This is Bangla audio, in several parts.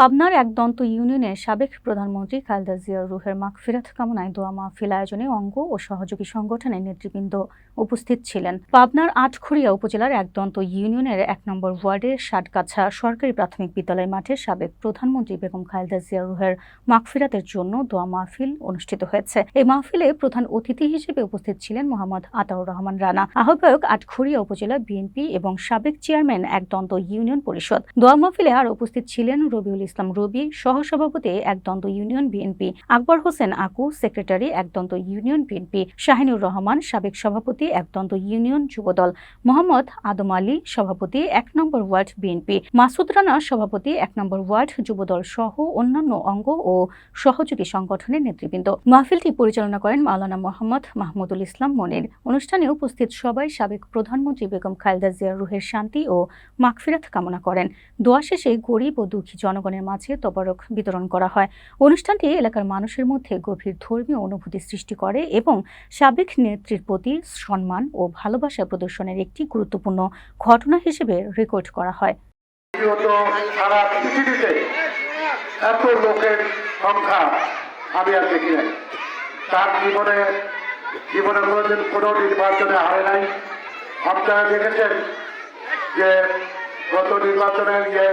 পাবনার একদন্ত ইউনিয়নের সাবেক প্রধানমন্ত্রী খালেদা জিয়ার রুহের মাগফিরাত কামনায় দোয়া মাহফিল আয়োজনে অঙ্গ ও সহযোগী সংগঠনের নেতৃবৃন্দ উপস্থিত ছিলেন। পাবনার আটখড়িয়া উপজেলার একদন্ত ইউনিয়নের এক নম্বর ওয়ার্ডের ষাটগাছা সরকারি প্রাথমিক বিদ্যালয় মাঠে সাবেক প্রধানমন্ত্রী বেগম খালেদা জিয়ার রুহের মাগফিরাতের জন্য দোয়া মাহফিল অনুষ্ঠিত হয়েছে। এই মাহফিলে প্রধান অতিথি হিসেবে উপস্থিত ছিলেন মোহাম্মদ আতাউর রহমান রানা। আহ্বায়ক আটখড়িয়া উপজেলা বিএনপি এবং সাবেক চেয়ারম্যান একদন্ত ইউনিয়ন পরিষদ। দোয়া মাহফিলে আর উপস্থিত ছিলেন রবিউল ইসলাম রবি সহসভাপতি Ekdanta union BNP, Akbar Hossain Aku secretary Ekdanta union BNP, Shahinur Rahman সাবেক সভাপতি একদন্ত ইউনিয়ন যুবদল, মোহাম্মদ আদম আলী সভাপতি এক নম্বর ওয়ার্ড বিএনপি, মাসুদ রানা সভাপতি এক নম্বর ওয়ার্ড যুবদল সহ অন্যান্য অঙ্গ ও সহযোগী সংগঠনের নেতৃবৃন্দ। মাহফিলটি পরিচালনা করেন মাওলানা মোহাম্মদ মাহমুদুল ইসলাম মনির। অনুষ্ঠানে উপস্থিত সবাই সাবেক প্রধানমন্ত্রী বেগম খালেদা জিয়ার রুহের শান্তি ও মাগফিরাত কামনা করেন। দোয়া শেষে গরিব ও দুঃখী জনগণের মাঝে তবারক বিতরণ করা হয়। অনুষ্ঠানটি এলাকার মানুষের মধ্যে গভীর ধর্মীয় অনুভূতি সৃষ্টি করে এবং সাবেক নেত্রীর প্রতি সম্মান ও ভালোবাসা প্রদর্শনের একটি গুরুত্বপূর্ণ ঘটনা হিসেবে রেকর্ড করা হয়। এত লোকের সংখ্যা আমি আর দেখি নাই। তার জীবনে কোনোদিন কোনো নির্বাচনে হারে নাই। আপনারা দেখেছেন যে গত নির্বাচনের যে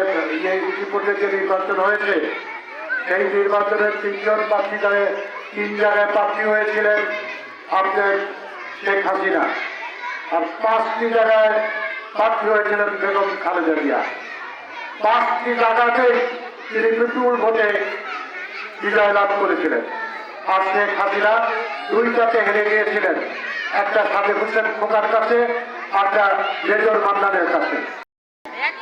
যে ইতিপূর্বে যে নির্বাচন হয়েছে, সেই নির্বাচনের তিনজন প্রার্থী দলে তিন জায়গায় প্রার্থী হয়েছিলেন আপনার শেখ হাসিনা। আর পাঁচটি জায়গায় প্রার্থী হয়েছিলেন বেগম খালেদা জিয়া। পাঁচটি জায়গাতেই তিনি বিপুল ভোটে বিজয় লাভ করেছিলেন। আর শেখ হাসিনা দুইটাতে হেরে গিয়েছিলেন, একটা সাদেক হোসেন খোকার কাছে একটা মেজর মান্নানের কাছে।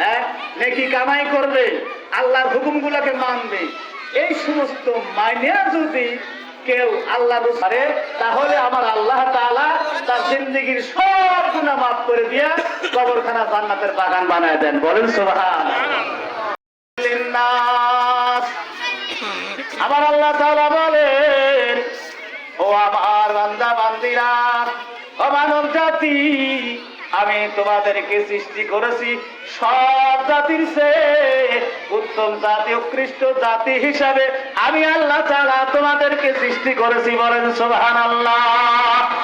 হ্যাঁ? নেকি কামাই করবে, আল্লাহর হুকুমগুলোকে মানবে। এই সমস্ত মাইনে যদি কেউ আল্লাহ পারে তাহলে আমার আল্লাহ তাআলা তার জিন্দগির সব গুনাহ মাফ করে দিয়ে কবরখানা জান্নাতের বাগান বানায় দেন। বলেন সোহান আমার আল্লাহ তালা বলেন, ও আমার বান্দা বান্দিরা ও মানব জাতি আমি তোমাদেরকে সৃষ্টি করেছি সব জাতির উত্তম জাতি, উৎকৃষ্ট জাতি হিসাবে আমি আল্লাহ তাআলা তোমাদেরকে সৃষ্টি করেছি বলেন সুবহানাল্লাহ।